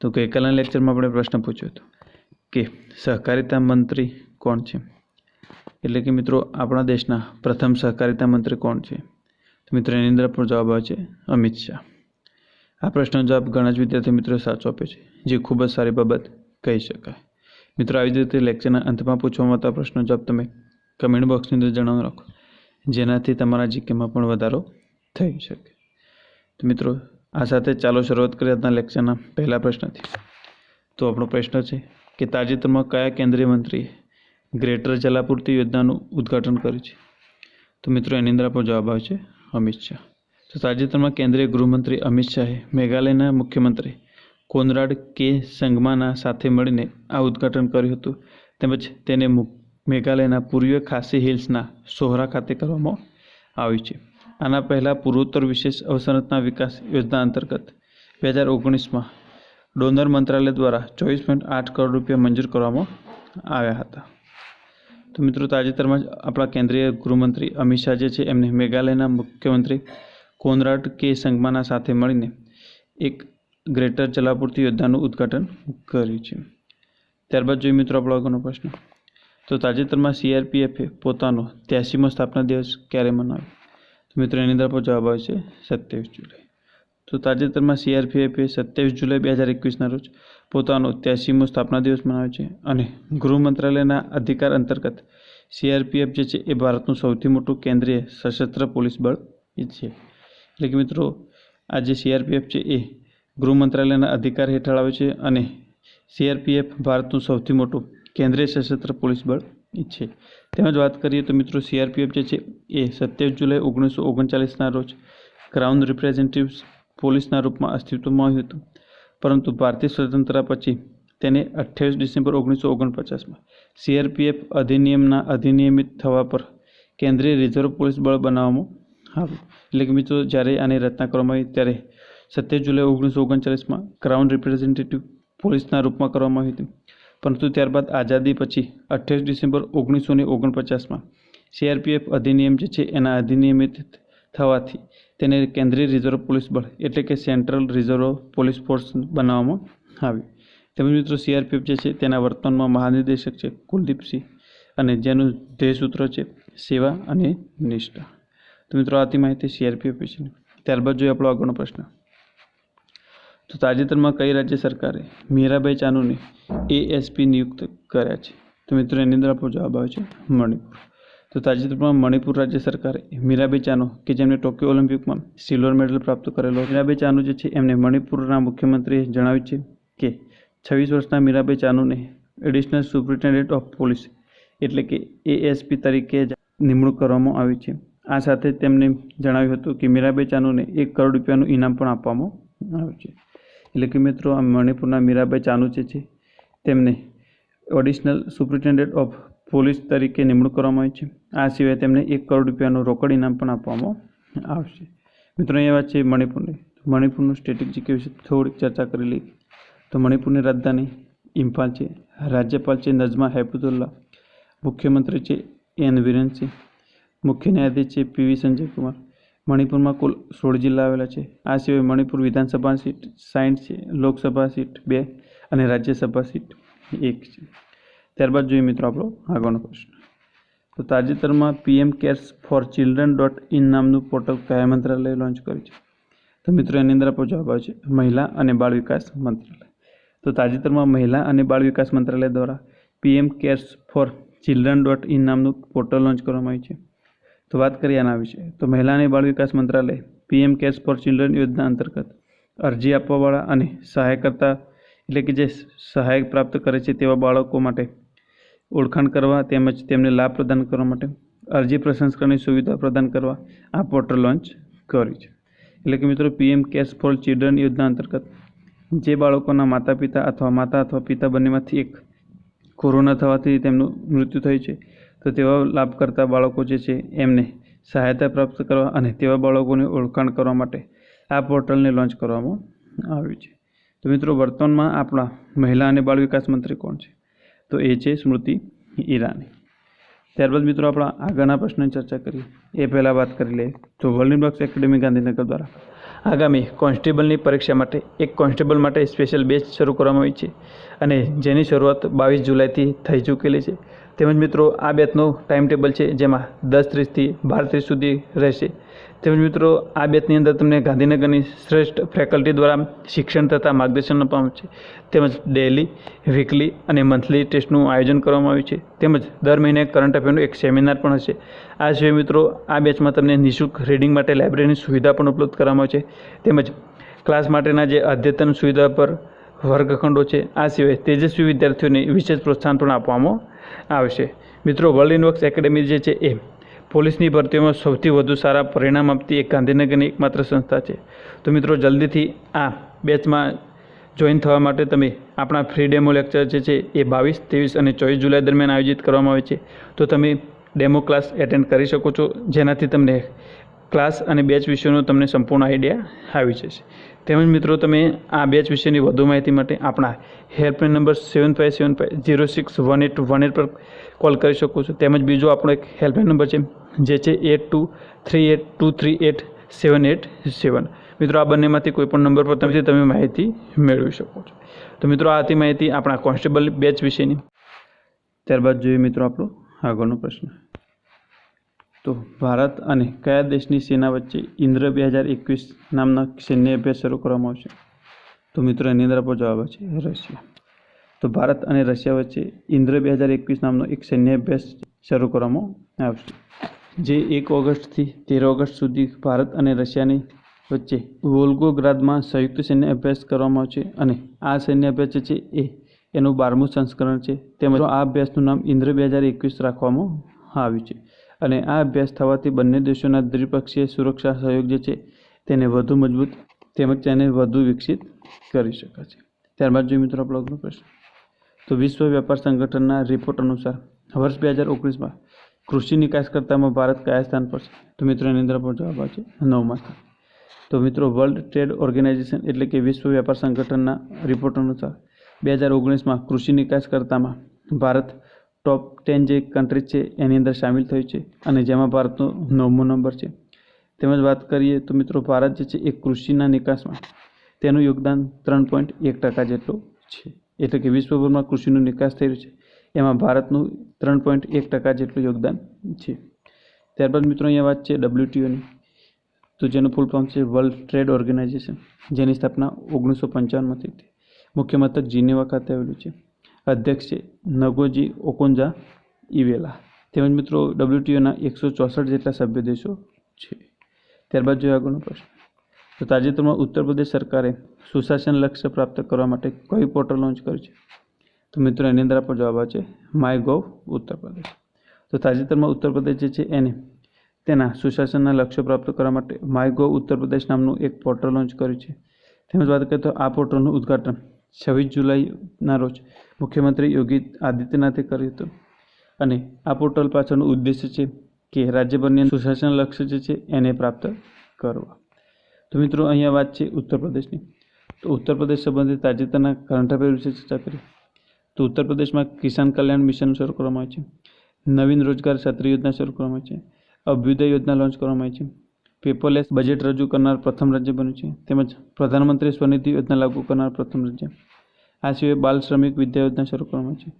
તો ગઈકાલના લેક્ચરમાં આપણે પ્રશ્ન પૂછ્યો હતો કે સહકારિતા મંત્રી કોણ છે? એટલે કે મિત્રો, આપણા દેશના પ્રથમ સહકારિતા મંત્રી કોણ છે? તો મિત્રો, એની અંદર પણ જવાબ આવે છે અમિત શાહ. આ પ્રશ્નનો જવાબ ઘણા જ વિદ્યાર્થી મિત્રો સાચો આપે છે, જે ખૂબ જ સારી બાબત કહી શકાય. મિત્રો, આવી જ રીતે લેક્ચરના અંતમાં પૂછવામાં આવતા પ્રશ્નનો જવાબ તમે કમેન્ટ બોક્સની અંદર જણાવી રાખો જેનાથી તમારા જીકેમાં પણ વધારો થઈ શકે. તો મિત્રો આ સાથે ચાલો શરૂઆત કરીએ આજના લેક્ચરના પહેલા પ્રશ્નથી. તો આપણો પ્રશ્ન છે કે તાજેતરમાં કયા કેન્દ્રીય મંત્રીએ ગ્રેટર જલાપૂર્તિ યોજનાનું ઉદ્ઘાટન કર્યું છે? તો મિત્રો, એની અંદર આપણો જવાબ આવે છે અમિત શાહ. તો તાજેતરમાં કેન્દ્રીય ગૃહમંત્રી અમિત શાહે મેઘાલયના મુખ્યમંત્રી કોનરાડ કે સંગમાના સાથે મળીને આ ઉદ્ઘાટન કર્યું હતું. તેમજ તેને મેઘાલયના પૂર્વીય ખાસી હિલ્સના સોહરા ખાતે કરવામાં આવ્યું છે. આના પહેલાં પૂર્વોત્તર વિશેષ અવસરતના વિકાસ યોજના અંતર્ગત બે હજાર ઓગણીસમાં ડોનર મંત્રાલય દ્વારા ચોવીસ પોઈન્ટ આઠ કરોડ રૂપિયા મંજૂર કરવામાં આવ્યા હતા. તો મિત્રો, તાજેતરમાં જ આપણા કેન્દ્રીય ગૃહમંત્રી અમિત શાહ જે છે, એમને મેઘાલયના મુખ્યમંત્રી કોનરાડ કે સંગમાના સાથે મળીને એક ગ્રેટર જલાપૂર્તિ યોજનાનું ઉદ્ઘાટન કર્યું છે. ત્યારબાદ જોઈએ મિત્રો આપણો આગળનો પ્રશ્ન. તો તાજેતરમાં સીઆરપીએફે પોતાનો ત્યાસીમો સ્થાપના દિવસ ક્યારે મનાવ્યો? તો મિત્રો એની અંદર આપણો જવાબ આવે છે સત્યાવીસ જુલાઈ. તો તાજેતરમાં સીઆરપીએફે સત્યાવીસ જુલાઈ બે હજાર એકવીસના રોજ પોતાનો ત્યાસીમો સ્થાપના દિવસ મનાવે છે અને ગૃહ મંત્રાલયના અધિકાર અંતર્ગત સીઆરપીએફ જે છે એ ભારતનું સૌથી મોટું કેન્દ્રીય સશસ્ત્ર પોલીસ બળ છે. એટલે કે મિત્રો, આ જે સીઆરપીએફ છે એ ગૃહ મંત્રાલયના અધિકાર હેઠળ આવે છે અને સીઆરપીએફ ભારતનું સૌથી મોટું કેન્દ્રીય સશસ્ત્ર પોલીસ બળ છે. તેમજ વાત કરીએ તો મિત્રો સીઆરપીએફ જે છે એ સત્યાવીસ જુલાઈ ઓગણીસો ઓગણચાલીસના રોજ ક્રાઉન રિપ્રેઝેન્ટેટિવ્સ પોલીસના રૂપમાં અસ્તિત્વમાં આવ્યું હતું. પરંતુ ભારતીય સ્વતંત્રતા પછી તેને અઠ્યાવીસ ડિસેમ્બર ઓગણીસો ઓગણપચાસમાં સીઆરપીએફ અધિનિયમના અધિનિયમિત થવા પર કેન્દ્રીય રિઝર્વ પોલીસ બળ બનાવવામાં આવ્યું. એટલે કે મિત્રો જ્યારે આની રચના કરવામાં આવી ત્યારે સત્યાવીસ જુલાઈ ઓગણીસો ઓગણચાલીસમાં ક્રાઉન રિપ્રેઝેન્ટેટિવ પોલીસના રૂપમાં કરવામાં આવી હતી. પરંતુ ત્યારબાદ આઝાદી પછી અઠ્યાવીસ ડિસેમ્બર ઓગણીસો ને ઓગણપચાસમાં સીઆરપીએફ અધિનિયમ જે છે એના અધિનિયમિત થવાથી તેને કેન્દ્રીય રિઝર્વ પોલીસ બળ એટલે કે સેન્ટ્રલ રિઝર્વ પોલીસ ફોર્સ બનાવવામાં આવ્યું તેમજ મિત્રો, સીઆરપીએફ જે છે તેના વર્તમાનમાં મહાનિર્દેશક છે કુલદીપસિંહ અને જેનું ધ્યેય સૂત્ર છે સેવા અને નિષ્ઠા. તો મિત્રો, આથી માહિતી સીઆરપીએફ વિશેની. ત્યારબાદ જોઈએ આપણો આગળનો પ્રશ્ન. તો તાજેતરમાં કઈ રાજ્ય સરકારે મીરાબાઈ ચાનુને એએસપી નિયુક્ત કર્યા છે? તો મિત્રો, એની અંદર આપણો જવાબ આવે છે મણિપુર. તો તાજેતરમાં મણિપુર રાજ્ય સરકારે મીરાબાઈ ચાનુ, કે જેમને ટોક્યો ઓલિમ્પિકમાં સિલ્વર મેડલ પ્રાપ્ત કરેલો, મીરાબાઈ ચાનુ જે છે, એમને મણિપુરના મુખ્યમંત્રીએ જણાવ્યું છે કે છવ્વીસ વર્ષના મીરાબાઈ ચાનુને એડિશનલ સુપ્રિન્ટેન્ડન્ટ ઓફ પોલીસ એટલે કે એએસપી તરીકે નિમણૂક કરવામાં આવી છે. આ સાથે તેમને જણાવ્યું હતું કે મીરાબાઈ ચાનુને એક કરોડ રૂપિયાનું ઇનામ પણ આપવામાં આવ્યું છે. એટલે કે મિત્રો આ મણિપુરના મીરાબાઈ ચાનુ જે છે, તેમને એડિશનલ સુપ્રિન્ટેન્ડન્ટ ઓફ પોલીસ તરીકે નિમણૂક કરવામાં આવી છે. આ સિવાય તેમને એક કરોડ રૂપિયાનું રોકડ ઇનામ પણ આપવામાં આવશે. મિત્રો એ વાત છે મણિપુરની. મણિપુરનું સ્ટેટિક વિશે થોડીક ચર્ચા કરી લઈએ. તો મણિપુરની રાજધાની ઇમ્ફાલ છે, રાજ્યપાલ છે નજમા હેફુદુલ્લા મુખ્યમંત્રી છે એન વિરેનસિંહ, મુખ્ય ન્યાયાધીશ છે પીવી સંજય કુમાર મણિપુરમાં કુલ સોળ જિલ્લા આવેલા છે. આ સિવાય મણિપુર વિધાનસભા સીટ સાઠ છે, લોકસભા સીટ બે અને રાજ્યસભા સીટ એક છે. ત્યારબાદ જોઈએ મિત્રો આપણો આગળનો પ્રશ્ન. તો તાજેતરમાં PM cares for children dot in નામનું પોર્ટલ કયા મંત્રાલયે લોન્ચ કર્યું છે? તો મિત્રો એની અંદર આપણો જવાબ આવે છે મહિલા અને બાળ વિકાસ મંત્રાલય. તો તાજેતરમાં મહિલા અને બાળ વિકાસ મંત્રાલય દ્વારા PM cares for children dot in નામનું પોર્ટલ લોન્ચ કરવામાં આવ્યું છે. તો વાત કરીએ આના વિશે. તો મહિલા અને બાળ વિકાસ મંત્રાલય, પીએમ કેર્સ ફોર ચિલ્ડ્રન યોજના અંતર્ગત અરજી આપવાવાળા અને સહાય કરતા એટલે કે જે સહાય પ્રાપ્ત કરે છે તેવા બાળકો માટે ઓળખાણ કરવા તેમજ તેમને લાભ પ્રદાન કરવા માટે અરજી પ્રસંસ્કરણની સુવિધા પ્રદાન કરવા આ પોર્ટલ લોન્ચ કર્યું છે. એટલે કે મિત્રો, પીએમ કેર્સ ફોર ચિલ્ડ્રન યોજના અંતર્ગત જે બાળકોના માતા પિતા અથવા માતા અથવા પિતા બંનેમાંથી એક કોરોના થવાથી તેમનું મૃત્યુ થયું છે તો તેવા લાભ કરતા બાળકો જે છે, એમને સહાયતા પ્રાપ્ત કરવા અને તેવા બાળકોને ઓળખાણ કરવા માટે આ પોર્ટલને લોન્ચ કરવામાં આવ્યું છે. તો મિત્રો, વર્તમાનમાં આપણા મહિલા અને બાળ વિકાસ મંત્રી કોણ છે? તો એ છે સ્મૃતિ ઈરાની. ત્યારબાદ મિત્રો, આપણા આગળના પ્રશ્નની ચર્ચા કરીએ. એ પહેલાં વાત કરી લઈએ. તો વર્લ્ડ બોક્સ એકેડેમી ગાંધીનગર દ્વારા આગામી કોન્સ્ટેબલની પરીક્ષા માટે એક કોન્સ્ટેબલ માટે સ્પેશિયલ બેચ શરૂ કરવામાં આવી છે અને જેની શરૂઆત બાવીસ જુલાઈથી થઈ ચૂકેલી છે. તેમજ મિત્રો, આ બેચનું ટાઈમ ટેબલ છે, જેમાં દસ ત્રીસથી બાર ત્રીસ સુધી રહેશે. તેમજ મિત્રો, આ બેચની અંદર તમને ગાંધીનગરની શ્રેષ્ઠ ફેકલ્ટી દ્વારા શિક્ષણ તથા માર્ગદર્શન આપવામાં છે. તેમજ ડેલી વીકલી અને મંથલી ટેસ્ટનું આયોજન કરવામાં આવ્યું છે. તેમજ દર મહિને કરંટ અફેરનું એક સેમિનાર પણ હશે. આ સિવાય મિત્રો, આ બેચમાં તમને નિઃશુલ્ક રીડિંગ માટે લાઇબ્રેરીની સુવિધા પણ ઉપલબ્ધ કરવામાં છે. તેમજ ક્લાસ માટેના જે અદ્યતન સુવિધા પર વર્ગખંડો છે, આ સિવાય તેજસ્વી વિદ્યાર્થીઓને વિશેષ પ્રોત્સાહન પણ આપવામાં આવશે. મિત્રો વર્લ્ડ ઇનવર્ક્સ એકેડેમી જે છે એ પોલીસની ભરતીઓમાં સૌથી વધુ સારા પરિણામ આપતી એક ગાંધીનગરની એકમાત્ર સંસ્થા છે. તો મિત્રો, જલ્દીથી આ બેચમાં જોઈન થવા માટે તમે આપણા ફ્રી ડેમો લેક્ચર જે છે એ બાવીસ, ત્રેવીસ અને ચોવીસ જુલાઈ દરમિયાન આયોજિત કરવામાં આવે છે. તો તમે ડેમો ક્લાસ એટેન્ડ કરી શકો છો. જેનાથી તમને ક્લાસ અને બેચ વિશેનો તમને સંપૂર્ણ આઈડિયા આવી જશે. તેમજ મિત્રો, તમે આ બેચ વિશેની વધુ માહિતી માટે આપણા helpline number seven five seven five zero six one eight one eight પર કોલ કરી શકો છો. તેમજ બીજો આપણો એક હેલ્પલાઇન નંબર છે, જે છે eight two three eight two three eight seven eight seven. મિત્રો, આ બંનેમાંથી કોઈ પણ નંબર પર તમે તમે માહિતી મેળવી શકો છો. તો મિત્રો, આ હતી માહિતી આપણા કોન્સ્ટેબલ બેચ વિશેની. ત્યારબાદ જોઈએ મિત્રો આપણો આગળનો પ્રશ્ન. તો ભારત અને કયા દેશની સેના વચ્ચે ઇન્દ્ર બે હજાર એકવીસ નામના સૈન્ય અભ્યાસ શરૂ કરવામાં આવશે? તો મિત્રો, એની અંદર આપણો જવાબ છે રશિયા. તો ભારત અને રશિયા વચ્ચે ઇન્દ્ર બે હજાર એકવીસ નામનો એક સૈન્ય અભ્યાસ શરૂ કરવામાં આવશે. જે એક ઓગસ્ટથી તેર ઓગસ્ટ સુધી ભારત અને રશિયાની વચ્ચે વોલ્ગોગ્રાદમાં સંયુક્ત સૈન્ય અભ્યાસ કરવામાં આવશે અને આ સૈન્ય અભ્યાસ છે એ એનું બારમું સંસ્કરણ છે. તેમજ આ અભ્યાસનું નામ ઇન્દ્ર બે હજાર એકવીસ રાખવામાં આવ્યું છે. અને આ અભ્યાસ થવાથી બંને દેશોના દ્વિપક્ષીય સુરક્ષા સહયોગ જે છે તેને વધુ મજબૂત તેમજ તેને વધુ વિકસિત કરી શકાશે ત્યારબાદ જોઈએ મિત્રો આપણો પ્રશ્ન. તો વિશ્વ વ્યાપાર સંગઠનના રિપોર્ટ અનુસાર વર્ષ બે હજાર ઓગણીસમાં કૃષિ નિકાસકર્તામાં ભારત કયા સ્થાન પર છે? તો મિત્રો એની અંદર પણ જવાબ આવે છે નવમા સ્થાન. તો મિત્રો વર્લ્ડ ટ્રેડ ઓર્ગેનાઇઝેશન એટલે કે વિશ્વ વ્યાપાર સંગઠનના રિપોર્ટ અનુસાર બે હજાર ઓગણીસમાં કૃષિ નિકાસકર્તામાં ભારત ટોપ ટેન જે કન્ટ્રીઝ છે, એની અંદર સામેલ થયું છે અને જેમાં ભારતનો નવમો નંબર છે. તેમજ વાત કરીએ તો મિત્રો, ભારત જે છે, એ કૃષિના નિકાસમાં તેનું યોગદાન ત્રણ પોઈન્ટ એક ટકા જેટલું છે. એટલે કે વિશ્વભરમાં કૃષિનો નિકાસ થઈ રહ્યો છે. એમાં ભારતનું ત્રણ પોઈન્ટ એક ટકા જેટલું યોગદાન છે. ત્યારબાદ મિત્રો, અહીંયા વાત છે ડબ્લ્યુટીઓની તો જેનું ફૂલ ફોર્મ છે વર્લ્ડ ટ્રેડ ઓર્ગેનાઇઝેશન જેની સ્થાપના ઓગણીસો પંચાવનમાં થઈ હતી. મુખ્ય મથક જીનેવા ખાતે આવેલું છે. અધ્યક્ષ છે નગોજી ઓકોન્જા ઇવેલા તેમજ મિત્રો, ડબ્લ્યુટીઓના એકસો ચોસઠ જેટલા સભ્ય દેશો છે. ત્યારબાદ જોઈએ આગળનો પ્રશ્ન. તો તાજેતરમાં ઉત્તર પ્રદેશ સરકારે સુશાસન લક્ષ્ય પ્રાપ્ત કરવા માટે કયું પોર્ટલ લોન્ચ કર્યું છે? તો મિત્રો, એની અંદર આપણો જવાબ આવશે માય ગોવ ઉત્તર પ્રદેશ. તો તાજેતરમાં ઉત્તર પ્રદેશ જે છે, એને તેના સુશાસનના લક્ષ્યો પ્રાપ્ત કરવા માટે માય ગોવ ઉત્તર પ્રદેશ નામનું એક પોર્ટલ લોન્ચ કર્યું છે. તેમજ વાત કરીએ તો આ પોર્ટલનું ઉદ્ઘાટન છવ્વીસ જુલાઈના રોજ મુખ્યમંત્રી યોગી આદિત્યનાથે કર્યું હતું. અને આ પોર્ટલ પાછળનો ઉદ્દેશ્ય છે કે રાજ્યભરની સુશાસન લક્ષ્ય જે છે એને પ્રાપ્ત કરવા. તો મિત્રો, અહીંયા વાત છે ઉત્તર પ્રદેશની તો ઉત્તર પ્રદેશ સંબંધિત તાજેતરના કરંટ અફેર વિશે ચર્ચા કરી તો ઉત્તર પ્રદેશમાં કિસાન કલ્યાણ મિશન શરૂ કરવામાં આવે છે. નવીન રોજગાર છત્રી યોજના શરૂ કરવામાં આવે છે. અભ્યુદય યોજના લોન્ચ કરવામાં આવી છે. પેપરલેસ બજેટ રજૂ કરનાર પ્રથમ રાજ્ય બન્યું છે. તેમજ પ્રધાનમંત્રી સ્વનિધિ યોજના લાગુ કરનાર પ્રથમ રાજ્ય. આ સિવાય બાલ શ્રમિક વિદ્યા યોજના શરૂ કરવામાં છે.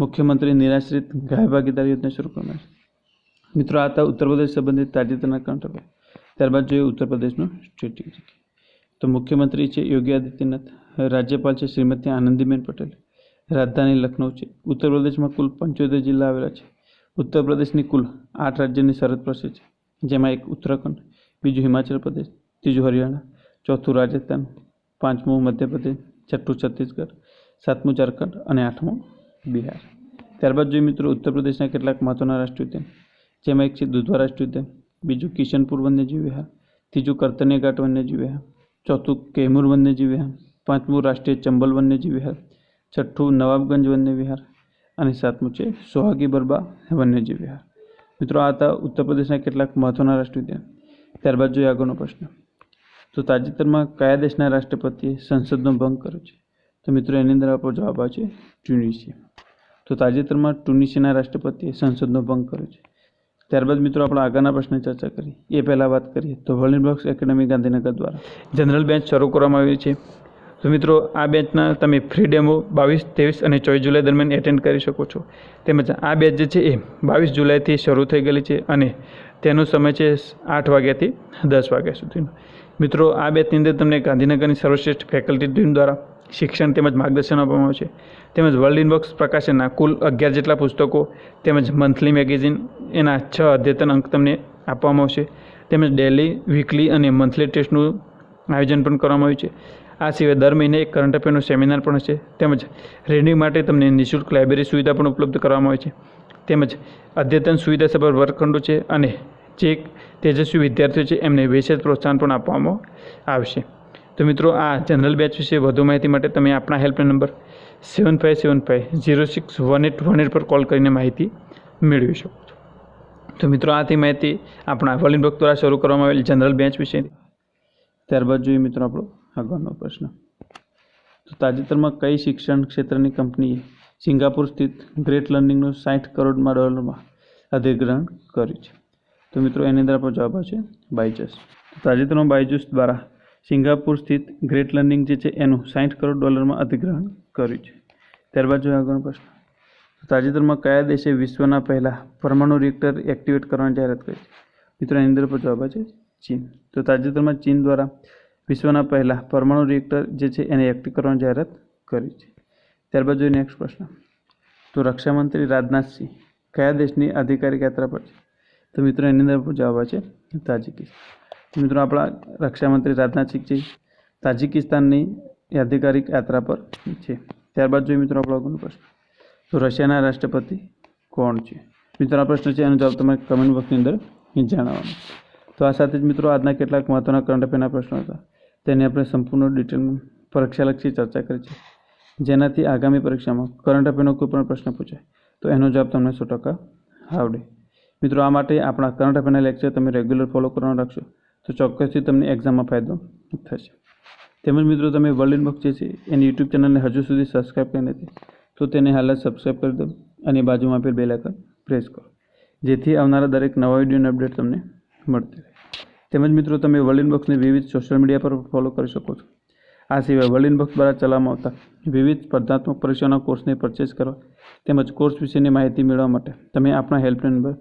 મુખ્યમંત્રી નિરાશ્રિત ગાય ભાગીદાર યોજના શરૂ કરવામાં છે. મિત્રો, આ હતા ઉત્તર પ્રદેશ સંબંધિત તાજેતરના કંટકો ત્યારબાદ જોઈએ ઉત્તર પ્રદેશનું સ્ટ્રેટેજિક તો મુખ્યમંત્રી છે યોગી આદિત્યનાથ, રાજ્યપાલ છે શ્રીમતી આનંદીબેન પટેલ, રાજધાની લખનૌ છે. ઉત્તર પ્રદેશમાં કુલ પંચોતેર જિલ્લા આવેલા છે. ઉત્તર પ્રદેશની કુલ આઠ રાજ્યની સરહદ પર છે. જેમાં એક ઉત્તરાખંડ બીજું હિમાચલ પ્રદેશ, ત્રીજું હરિયાણા, ચોથું રાજસ્થાન, પાંચમું મધ્યપ્રદેશ, છઠ્ઠું છત્તીસગઢ, સાતમું ઝારખંડ અને આઠમું બિહાર. ત્યારબાદ જોઈએ મિત્રો, ઉત્તર પ્રદેશના કેટલાક મહત્વના રાષ્ટ્રીય ઉદ્યાન જેમાં એક છે દુધવા રાષ્ટ્રીય ઉદ્યાન બીજું કિશનપુર વન્યજીવ વિહાર, ત્રીજું કર્તન્ય ઘાટ વન્યજીવ વિહાર, ચોથું કેમૂર વન્યજીવ વિહાર, પાંચમું રાષ્ટ્રીય ચંબલ વન્યજીવ વિહાર, છઠ્ઠું નવાબગંજ વન્ય વિહાર અને સાતમું છે સોહાગી બરબા વન્યજીવ વિહાર. મિત્રો, આ હતા ઉત્તર પ્રદેશના કેટલાક મહત્વના રાષ્ટ્રીય ઉદ્યાન ત્યારબાદ જોઈએ આગળનો પ્રશ્ન. તો તાજેતરમાં કયા દેશના રાષ્ટ્રપતિએ સંસદનો ભંગ કર્યો છે? તો મિત્રો, એની અંદર આપણો જવાબ આવે છે ટ્યુનિશિયા. તો તાજેતરમાં ટ્યુનિશિયાના રાષ્ટ્રપતિએ સંસદનો ભંગ કર્યો છે. ત્યારબાદ મિત્રો, આપણે આગળના પ્રશ્નની ચર્ચા કરી. એ પહેલાં વાત કરીએ તો વર્લ્ડ બોક્સ એકેડમી ગાંધીનગર દ્વારા. જનરલ બેન્ચ શરૂ કરવામાં આવી છે. તો મિત્રો, આ બેચના તમે ફ્રી ડેમો બાવીસ, ત્રેવીસ અને ચોવીસ જુલાઈ દરમિયાન એટેન્ડ કરી શકો છો. તેમજ આ બેચ જે છે એ બાવીસ જુલાઈથી શરૂ થઈ ગયેલી છે અને તેનો સમય છે આઠ વાગ્યાથી દસ વાગ્યા સુધીનો. મિત્રો, આ બેચની અંદર તમને ગાંધીનગરની સર્વશ્રેષ્ઠ ફેકલ્ટી ટીમ દ્વારા શિક્ષણ તેમજ માર્ગદર્શન આપવામાં આવશે તેમજ વર્લ્ડ ઇનબોક્સ પ્રકાશનના કુલ અગિયાર જેટલા પુસ્તકો તેમજ મંથલી મેગેઝિન એના છ અદ્યતન અંક તમને આપવામાં આવશે. તેમજ ડેલી વીકલી અને મંથલી ટેસ્ટનું આયોજન પણ કરવામાં આવ્યું છે. આ સિવાય દર મહિને એક કરંટ અફેરનો સેમિનાર પણ હશે તેમજ રીડિંગ માટે તમને નિઃશુલ્ક લાઇબ્રેરી સુવિધા પણ ઉપલબ્ધ કરવામાં આવે છે. તેમજ અદ્યતન સુવિધા સભર વર્ગખંડો છે અને જે તેજસ્વી વિદ્યાર્થીઓ છે, એમને વિશેષ પ્રોત્સાહન પણ આપવામાં આવશે. તો મિત્રો, આ જનરલ બેચ વિશે વધુ માહિતી માટે તમે આપણા helpline number seven five seven five zero six one eight one eight પર કોલ કરીને માહિતી મેળવી શકો છો. તો મિત્રો, આથી માહિતી આપણા વલિન ભક્ત દ્વારા શરૂ કરવામાં આવેલ જનરલ બેચ વિશે ત્યારબાદ જોઈએ મિત્રો આપણો આગળનો પ્રશ્ન. તો તાજેતરમાં કઈ શિક્ષણ ક્ષેત્રની કંપનીએ સિંગાપુર સ્થિત ગ્રેટ લર્નિંગનું સાઠ કરોડમાં ડોલરમાં અધિગ્રહણ કર્યું છે? તો મિત્રો, એની અંદર આપણો જવાબ આવશે બાયજસ. તાજેતરમાં બાયજુસ દ્વારા સિંગાપુર સ્થિત ગ્રેટ લર્નિંગ જે છે, એનું સાઠ કરોડ ડોલરમાં અધિગ્રહણ કર્યું છે. ત્યારબાદ જોઈએ આગળનો પ્રશ્ન. તાજેતરમાં કયા દેશે વિશ્વના પહેલાં પરમાણુ રિએક્ટર એક્ટિવેટ કરવાની જાહેરાત કરી છે? મિત્રો, એની અંદર પર જવાબ છે ચીન. તો તાજેતરમાં ચીન દ્વારા વિશ્વના પહેલા પરમાણુ રિએક્ટર જે છે એને એક્ટિવ કરવાની જાહેરાત કરી છે. ત્યારબાદ જોઈએ નેક્સ્ટ પ્રશ્ન. તો રક્ષામંત્રી રાજનાથસિંહ કયા દેશની આધિકારિક યાત્રા પર છે? તો મિત્રો એની અંદર જવાબ છે તાજિકિસ્તાન મિત્રો આપણા રક્ષામંત્રી રાજનાથસિંહ છે, તાજિકિસ્તાનની આધિકારિક યાત્રા પર છે. ત્યારબાદ જોઈએ મિત્રો આપણો આગળનો પ્રશ્ન. તો રશિયાના રાષ્ટ્રપતિ કોણ છે? મિત્રો આ પ્રશ્ન છે, એનો જવાબ તમારે કમેન્ટ બોક્સની અંદર જણાવવાનો. તો આ સાથે જ મિત્રો આજના કેટલાક મહત્ત્વના કરંટ અફેરના પ્રશ્નો હતા. તેની આપણે સંપૂર્ણ ડિટેલમાં પરીક્ષાલક્ષી ચર્ચા કરી છે. જેનાથી આગામી પરીક્ષામાં કરંટ અફેરનો કોઈ પણ પ્રશ્ન પૂછાય, તો એનો જવાબ તમને સો ટકા આવડે. મિત્રો, આ માટે આપણા કરંટ અફેરના લેક્ચર તમે રેગ્યુલર ફોલો કરવાનું રાખશો, તો ચોક્કસથી તમને એક્ઝામમાં ફાયદો થશે. તેમજ મિત્રો, તમે વર્લ્ડ ઇનબોક્સ જે છે, એની યુટ્યુબ ચેનલને હજુ સુધી સબસ્ક્રાઈબ કરી નથી, તો તેને હાલ જ સબસ્ક્રાઈબ કરી દો અને બાજુમાં આપેલ બેલ આઇકન પ્રેસ કરો. જેથી આવનારા દરેક નવા વિડીયોની અપડેટ તમને મળતી રહે. તેમજ મિત્રો તમે વર્લ્ડ ઇનબોક્સને વિવિધ સોશિયલ મીડિયા પર ફોલો કરી શકો છો. આ સિવાય વર્લ્ડ ઇનબોક્સ દ્વારા ચલાવવામાં આવતા વિવિધ સ્પર્ધાત્મક પરીક્ષાના કોર્સને પરચેસ કરવા તેમજ કોર્સ વિશેની માહિતી મેળવવા માટે તમે આપણા helpline number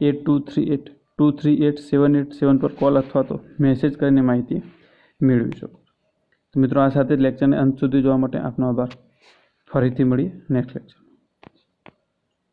eight two three eight two three eight seven eight seven પર કોલ અથવા તો મેસેજ કરીને માહિતી મેળવી શકો તો મિત્રો આ સાથે જ લેક્ચરને અંત સુધી જોવા માટે આપનો આભાર. ફરીથી મળીએ નેક્સ્ટ લેક્ચર